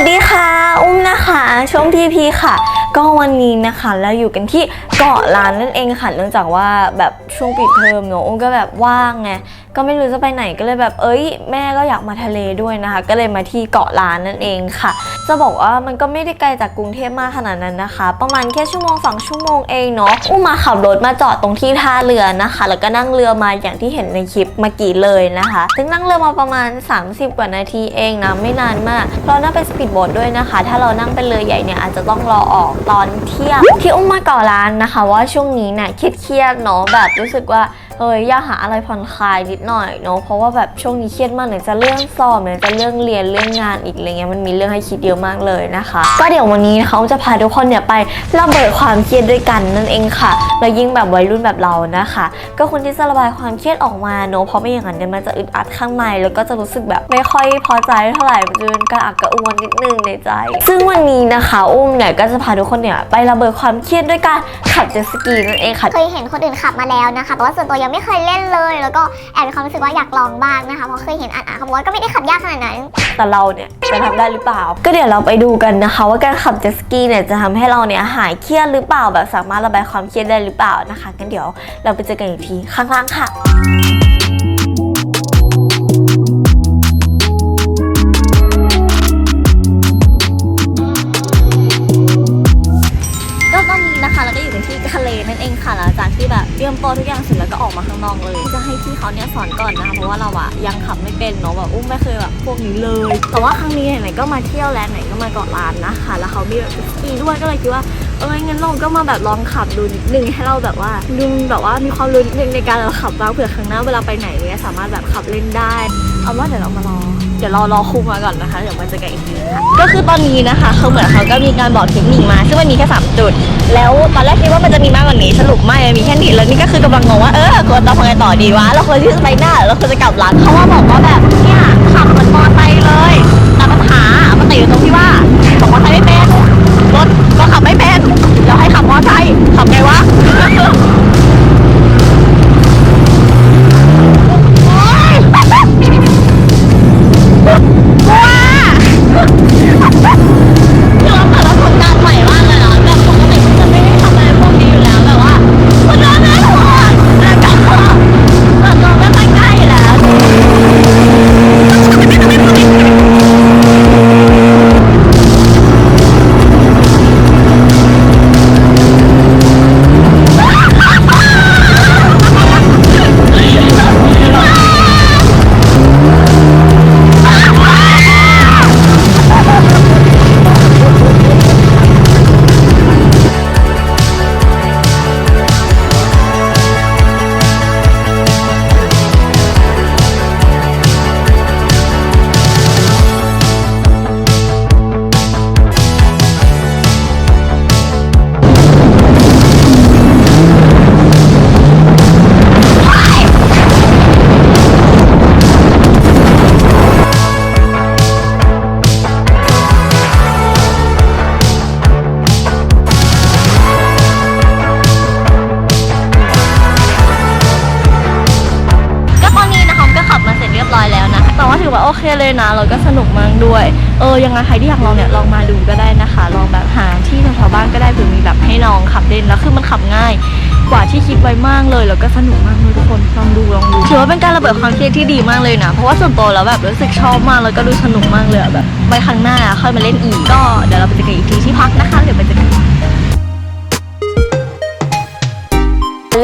สวัสดีค่ะ อุ้มนะคะ ช่วงพีพีค่ะ ก็วันนี้นะคะเราอยู่กันที่เกาะล้านนั่นเองค่ะ เนื่องจากว่าแบบช่วงปิดเทอมเนอะอุ้มก็แบบว่างไง ก็ไม่รู้จะไปไหนก็เลยแบบเอ้ย แม่ก็อยากมาทะเลด้วยนะคะ ก็เลยมาที่เกาะล้านนั่นเองค่ะ จะบอกว่ามันก็ไม่ได้ไกลจากกรุงเทพมากขนาดนั้นนะคะ ประมาณแค่ชั่วโมงสองชั่วโมงเองเนาะอุ้มมาขับรถมาจอดตรงที่ท่าเรือนะคะ แล้วก็นั่งเรือมาอย่างที่เห็นในคลิปเมื่อกี้เลยนะคะ ซึ่งนั่งเรือมาประมาณ 30 กว่านาทีเองนะไม่นานมากเพราะนั่งเป็นสปีดโบ๊ทด้วยนะคะ ถ้าเรานั่งเป็นเรือใหญ่เนี่ยอาจจะต้องรอออกตอนเที่ยงที่อุ้มมากาะล้านนะคะ ว่าช่วงนี้เนี่ยเครียดๆเนาะแบบรู้สึกว่า เฮ้ยอยากหาอะไรผ่อนคลายนิดหน่อยเนาะเพราะว่าแบบช่วงนี้เครียดมากไหนจะเรื่องสอบไหนจะเรื่องเรียนเรื่องงานอีกอะไรเงี้ยมันมีเรื่องให้คิดเยอะมากเลยนะคะ ก็เดี๋ยววันนี้นะคะจะพาทุกคนเนี่ยไประเบิดความเครียดด้วยกันนั่นเองค่ะแล้วยิ่งแบบวัยรุ่นแบบเรานะคะ ก็ควรที่จะระบายความเครียดออกมาเนาะเพราะไม่อย่างนั้นเนี่ยมันจะอึดอัดข้างในแล้วก็จะรู้สึกแบบไม่ค่อยพอใจเท่าไหร่มันจะเป็นกระอักกระอ่วนนิดนึงในใจ ซึ่งวันนี้นะคะอุ้มเนี่ยก็จะพาทุกคนเนี่ยไประเบิดความเครียดด้วยการขับเจ็ตสกีนั่นเองค่ะเคยเห็นคนอื่นขับมาแล้วนะคะแต่ว่าส่วนตัวยังไม่เคยเล่นเลย แล้วก็แอบมีความรู้สึกว่าอยากลองบ้างนะคะเพราะเคยเห็นอ่านๆเขาบอกว่าก็ไม่ได้ขับยากขนาดนั้น แต่เราเนี่ยจะทำได้หรือเปล่า ก็เดี๋ยวเราไปดูกันนะคะ ว่าการขับเจ็ตสกีเนี่ยจะทำให้เราเนี่ยหายเครียดหรือเปล่าแบบสามารถระบายความเครียดได้หรือเปล่านะคะกันเดี๋ยวเราไปเจอกันอีกทีข้างล่างค่ะ เองค่ะหลังจากที่แบบเตรียมตัวทุกอย่างเสร็จแล้วก็ออกมาข้างนอกเลยจะให้พี่เขาเนี่ยสอนก่อนนะคะเพราะว่าเราอะยังขับไม่เป็นเนาะแบบอุ้มไม่เคยแบบพวกนี้เลย แต่ว่าครั้งนี้ไหนๆก็มาเที่ยวแล้วไหนก็มาเกาะล้านนะคะ แล้วเขามีแบบสกีด้วยก็เลยคิดว่าเอองั้นเราก็มาแบบลองขับดูนิดนึงให้เราแบบว่าดูแบบว่ามีความรู้นิดนึงในการเราขับบ้างเผื่อครั้งหน้าเวลาไปไหนเนี่ยสามารถแบบขับเล่นได้เอาว่าเดี๋ยวเรามารอเดี๋ยวรอรอครูมาก่อนนะคะเดี๋ยวมาเจอกันอีกทีค่ะก็คือตอนนี้นะคะเขาเหมือนเขาก็มีการบอกเทคนิคมาซึ่งมันมีแค่3จุด แล้วตอนแรกคิดว่ามันจะมีมากกว่านี้สรุปไม่มีแค่นี้แล้วนี่ก็คือกำลังงงว่าเออควรจะทำไงต่อดีวะเราควรที่จะไปหน้าเราควรจะกลับหลังเขาว่าบอกว่าแบบเนี่ย อว่าโอเลยนะเราก็สนุกมากด้วย เออยังไงใครที่อยากลองเนี่ยลองมาดูก็ได้นะคะ ลองแบบหาที่แถวๆบ้านก็ได้เผื่อมีแบบให้น้องขับเล่นแล้วคือมันขับง่าย กว่าที่คิดไว้มากเลย แล้วก็สนุกมากเลยทุกคนลองดูลองดูถือว่าเป็นการระเบิดความเครียดที่ดีมากเลยนะเพราะว่าส่วนตัวแล้วแบบรู้สึกชอบมากแล้วก็ดูสนุกมากเลยแบบไว้ครั้งหน้าค่อยมาเล่นอีกก็เดี๋ยวเราไปเจอกันอีกทีที่พักนะคะเดี๋ยวไปเจอกัน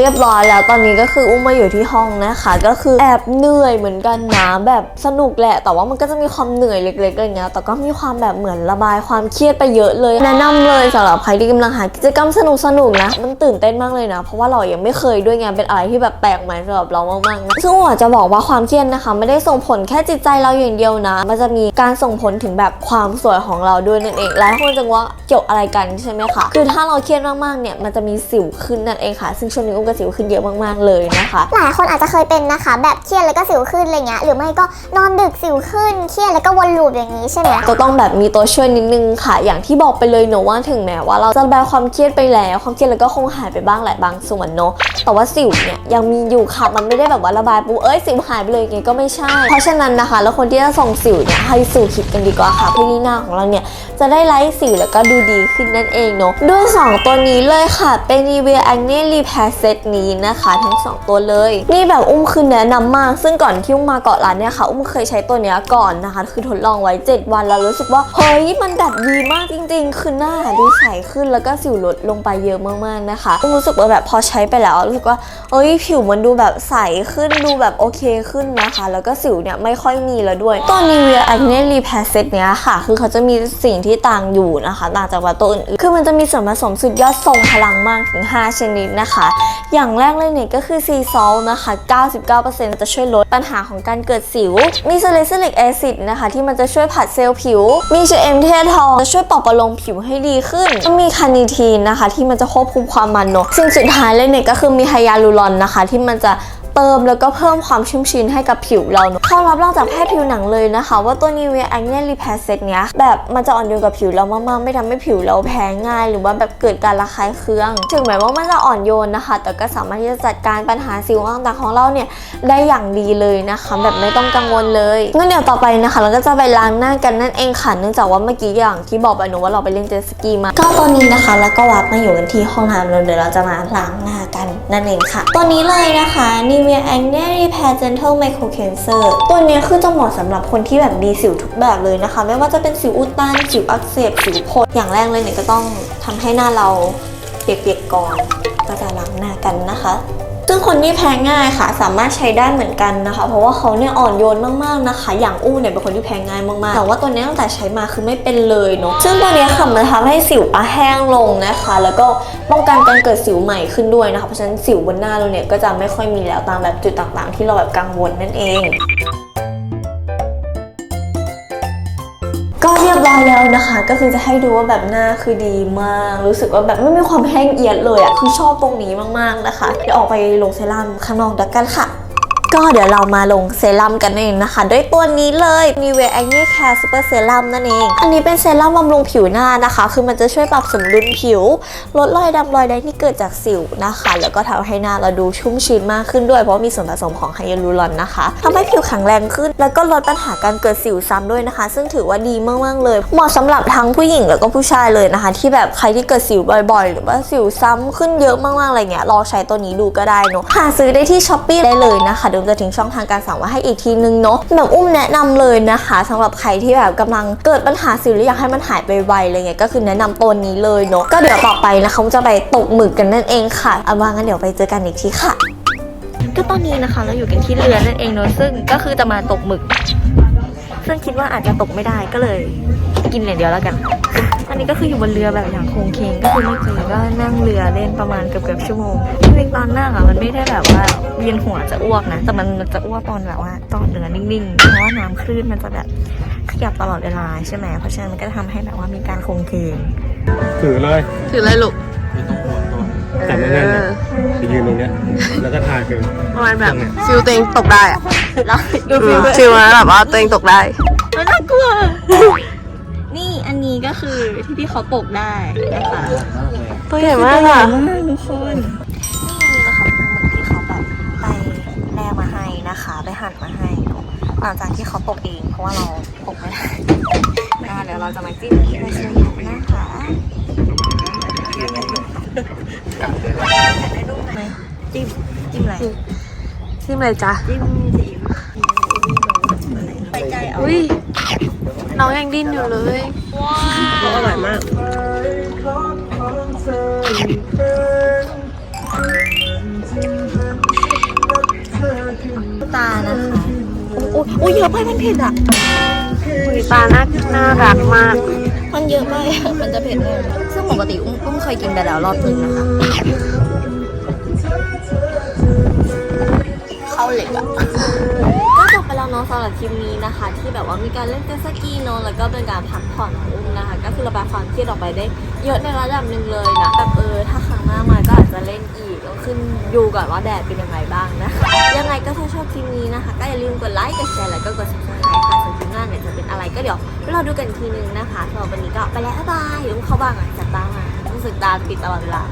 รียบร้อยแล้วตอนนี้ก็คืออุ้มมาอยู่ที่ห้องนะคะ ก็คือแอบเหนื่อยเหมือนกันนะแบบสนุกแหละ แต่ว่ามันก็จะมีความเหนื่อยเล็กๆอะไรเงี้ยแต่ก็มีความแบบเหมือนระบายความเครียดไปเยอะเลยแนะนำเลยสำหรับใครที่กำลังหากิจกรรมสนุกๆนะมันตื่นเต้นมากเลยนะ เพราะว่าเรายังไม่เคยด้วยไงเป็นอะไรที่แบบแปลกใหม่สำหรับเรามากๆนะซึ่งอุ้มอาจจะบอกว่าความเครียดนะคะ ไม่ได้ส่งผลแค่จิตใจเราอย่างเดียวนะ มันจะมีการส่งผลถึงแบบความสวยของเราด้วยนั่นเองหลายคนจะว่าเกี่ยวอะไรกันใช่ไหมคะคือถ้าเราเครียดมากๆเนี่ยมันจะมีสิวขึ้นนั่นเองค่ะ ซึ่งช่วงนี้อุ้มก็สิวขึ้นเยอะมากๆเลยนะคะ หลายคนอาจจะเคยเป็นนะคะ แบบเครียดแล้วก็สิวขึ้นอะไรเงี้ยหรือไม่ก็นอนดึกสิวขึ้นเครียดแล้วก็วนลูปอย่างนี้ใช่ไหมก็ต้องแบบมีตัวช่วยนิดนึงค่ะ อย่างที่บอกไปเลยเนอะว่าถึงแม้ว่าเราจะระบายความเครียดไปแล้ว ความเครียดแล้วก็คงหายไปบ้างแหละบางส่วนเนอะแต่ว่าสิวเนี่ยยังมีอยู่ค่ะมันไม่ได้แบบว่าระบายปุ๊บเอ้ยสิวหายไปเลยอย่างเงี้ยก็ไม่ใช่ เพราะฉะนั้นนะคะ แล้วคนที่จะส่งสิวเนี่ยให้สู่คิดกันดีกว่าค่ะเพื่อที่หน้าของเราเนี่ยจะได้ไร้สิวแล้วก็ดูดีขึ้นนั่นเองเนอะด้วยสองตัวนี้เลยค่ะเป็น Nivea Acne Repair Set นี้นะคะ ทั้งสองตัวเลย นี่แบบอุ้มคือแนะนำมาก ซึ่งก่อนที่อุ้มมาเกาะร้านเนี่ยค่ะ อุ้มเคยใช้ตัวเนี้ยก่อนนะคะ คือทดลองไว้ 7 วันแล้วรู้สึกว่า เฮ้ย มันแบบดีมากจริง ๆ คือหน้าดูใสขึ้นแล้วก็สิวลดลงไปเยอะมากๆนะคะอุ้มรู้สึกว่าแบบพอใช้ไปแล้วรู้สึกว่าเอ้ยผิวมันดูแบบใสขึ้นดูแบบโอเคขึ้นนะคะ แล้วก็สิวเนี่ยไม่ค่อยมีแล้วด้วยตัว Nivea Acne Repair Set เนี้ยค่ะ คือเขาจะมีสิ่งที่ต่างอยู่นะคะ ต่างจากว่าตัวอื่นคือมันจะมีส่วนผสมสุดยอดทรงพลังมากถึง 5 ชนิดนะคะอย่างแรกเลยเนี่ยก็คือซีซอลนะคะ 99%จะช่วยลดปัญหาของการเกิดสิว มีซาเลซิลิกแอซิดนะคะ ที่มันจะช่วยผัดเซลล์ผิว มีเชเอมเททองจะช่วยปลอบประโลมผิวให้ดีขึ้นแล้วมีคานิทีนนะคะ ที่มันจะควบคุมความมันเนอะสิ่งสุดท้ายเลยเนี่ยก็คือมีไฮยาลูรอนนะคะ ที่มันจะ เติมแล้วก็เพิ่มความชุ่มชื้นให้กับผิวเราเนอะเข้ารับรองจากแพทย์ผิวหนังเลยนะคะ ว่าตัว Nivea Acne Repair Set เนี้ยแบบมันจะอ่อนโยนกับผิวเรามากๆ ไม่ทำให้ผิวเราแพ้ง่าย หรือว่าแบบเกิดการระคายเคือง ถึงแม้ว่ามันจะอ่อนโยนนะคะ แต่ก็สามารถที่จะจัดการปัญหาสิวต่างๆของเราเนี่ยได้อย่างดีเลยนะคะ แบบไม่ต้องกังวลเลยงั้นเดี๋ยวต่อไปนะคะ เราก็จะไปล้างหน้ากันนั่นเองค่ะเนื่องจากว่าเมื่อกี้อย่างที่บอกไปหนูว่าเราไปเล่นเจตสกีมาก็ตอนนี้นะคะ แล้วก็วับมาอยู่กันที่ห้องน้ำแล้วเดี๋ยวเราจะมาล้างหน้ากันนั่นเองค่ะตัวนี้เลยนะคะ Nivea Acne Repair Gentle Micro Cleanser ตัวนี้คือจะเหมาะสำหรับคนที่แบบมีสิวทุกแบบเลยนะคะ ไม่ว่าจะเป็นสิวอุดตัน สิวอักเสบ สิวพดอย่างแรกเลยเนี่ยก็ต้องทำให้หน้าเราเปียกๆก่อนก็จะล้างหน้ากันนะคะ ซึ่งคนที่แพ้ง่ายค่ะสามารถใช้ได้เหมือนกันนะคะ เพราะว่าเขาเนี่ยอ่อนโยนมากๆนะคะ อย่างอู้เนี่ยเป็นคนที่แพ้ง่ายมากๆ แต่ว่าตัวนี้ตั้งแต่ใช้มาคือไม่เป็นเลยเนาะซึ่งตัวนี้ค่ะมันทำให้สิวอะแห้งลงนะคะ แล้วก็ป้องกันการเกิดสิวใหม่ขึ้นด้วยนะคะเพราะฉะนั้นสิวบนหน้าเราเนี่ยก็จะไม่ค่อยมีแล้วตามแบบจุดต่างๆ ที่เราแบบกังวลนั่นเอง ก็เรียบร้อยแล้วนะคะ ก็คือจะให้ดูว่าแบบหน้าคือดีมาก รู้สึกว่าแบบไม่มีความแห้งเอียดเลยอะคือชอบตรงนี้มากๆนะคะเดี๋ยวออกไปลงเซรั่มข้างนอกเดี๋ยวกันค่ะ ก็เดี๋ยวเรามาลงเซรั่มกันเองนะคะ ด้วยตัวนี้เลย Nivea Acne Care Super Serum นั่นเอง อันนี้เป็นเซรั่มบำรุงผิวหน้านะคะ คือมันจะช่วยปรับสมดุลผิว ลดรอยดำรอยแดงที่เกิดจากสิวนะคะ แล้วก็ทำให้หน้าเราดูชุ่มชื้นมากขึ้นด้วย เพราะมีส่วนผสมของไฮยาลูรอนนะคะทำให้ผิวแข็งแรงขึ้น แล้วก็ลดปัญหาการเกิดสิวซ้ำด้วยนะคะ ซึ่งถือว่าดีมากๆเลย เหมาะสำหรับทั้งผู้หญิงแล้วก็ผู้ชายเลยนะคะ ที่แบบใครที่เกิดสิวบ่อยๆ หรือว่าสิวซ้ำขึ้นเยอะมากๆอะไรเงี้ยลองใช้ตัวนี้ดูก็ได้เนอะหาซื้อได้ที่ช้อปปี้ได้เลยนะคะเดี๋ยวจะทิ้งช่องทางการสั่งไว้ให้อีกทีนึงเนาะแบบอุ้มแนะนำเลยนะคะสำหรับใครที่แบบกำลังเกิดปัญหาสิวหรืออยากให้มันหายไปไวอะไรเงี้ยก็คือแนะนำตัวนี้เลยเนาะก็เดี๋ยวต่อไปนะคะจะไปตกหมึกกันนั่นเองค่ะเอาว่างั้นเดี๋ยวไปเจอกันอีกทีค่ะ ก็ตอนนี้นะคะเราอยู่กันที่เรือนั่นเองเนาะซึ่งก็คือจะมาตกหมึก ซึ่งคิดว่าอาจจะตกไม่ได้ก็เลย กินอย่างเดียวแล้วกัน อันนี้ก็คืออยู่บนเรือแบบอย่างโคงเคงก็คือเมื่อกี้ก็นั่งเรือเล่นประมาณเกือบเกือบๆชั่วโมงจริงๆตอนนั่งอะมันไม่ได้แบบว่าเวียนหัวจะอ้วกนะ แต่มันมันจะอ้วกตอนแบบว่าตอนเรือนิ่งๆ เพราะว่าน้ำคลื่นมันจะแบบขยับตลอดเวลาใช่ไหมเพราะฉะนั้นมันก็จะทำให้แบบว่ามีการโคงเคงถือเลย ถืออะไรลูกจับแน่นๆนะไปยืนตรงเนี้ยแล้วก็ทาคือประมาณแบบฟิลตัวเองตกได้อะเราดูฟิลฟิลนะแบบว่าตัวเองตกได้มันน่ากลัวนี่อันนี้ก็ คือที่พี่เขาตกได้นะคะตัวใหญ่มากอะมากทุกคนนี่นะคะเป็นหมึกที่เขาแบบไปแล่มาให้นะคะ ไปหั่นมาให้เนอะหลังจากที่เขาตกเอง เพราะว่าเราตกไม่ได้อ่าเดี๋ยวเราจะมาจิ้มที่ในเชฟนะคะได้รูปไหมจิ้มจิ้มอะไรที่อะไรจ๊ะจิ้มซีอิ๊วไปใจเอาอุ้ย น้องยังดิ้นอยู่เลยอร่อยมากตานะคะโอ้โอ้เยอะไปมันเผ็ดอะตาน่าน่ารักมาก มันเยอะไปอะมันจะเผ็ดเลยซึ่งปกติอุ้มอุ้มเคยกินไปแล้วรอบนึงนะคะเข้าเหล็กอะ นาะสำหรับคลิปนี้นะคะ ที่แบบว่ามีการเล่นเจสกีเนาะแล้วก็เป็นการพักผ่อนของอุ้มนะคะ ก็คือระบายความเครียดออกไปได้เยอะในระดับหนึ่งเลยนะแบบเออถ้าครั้งหน้ามาก็อาจจะเล่นอีกแล้วขึ้นดูก่อนว่าแดดเป็นยังไงบ้างนะคะยังไงก็ถ้าชอบคลิปนี้นะคะ ก็อย่าลืมกดไลค์กดแชร์แล้วก็กด subscribe ค่ะส่วนคลิปหน้าเนี่ยจะเป็นอะไรก็เดี๋ยวรอดูกันอีกทีนึงนะคะสำหรับวันนี้ก็ไปแล้วบ๊ายบายเดี๋ยวเข้าบ้านอะจัดตามารู้สึกตาปิดตลอดเวลา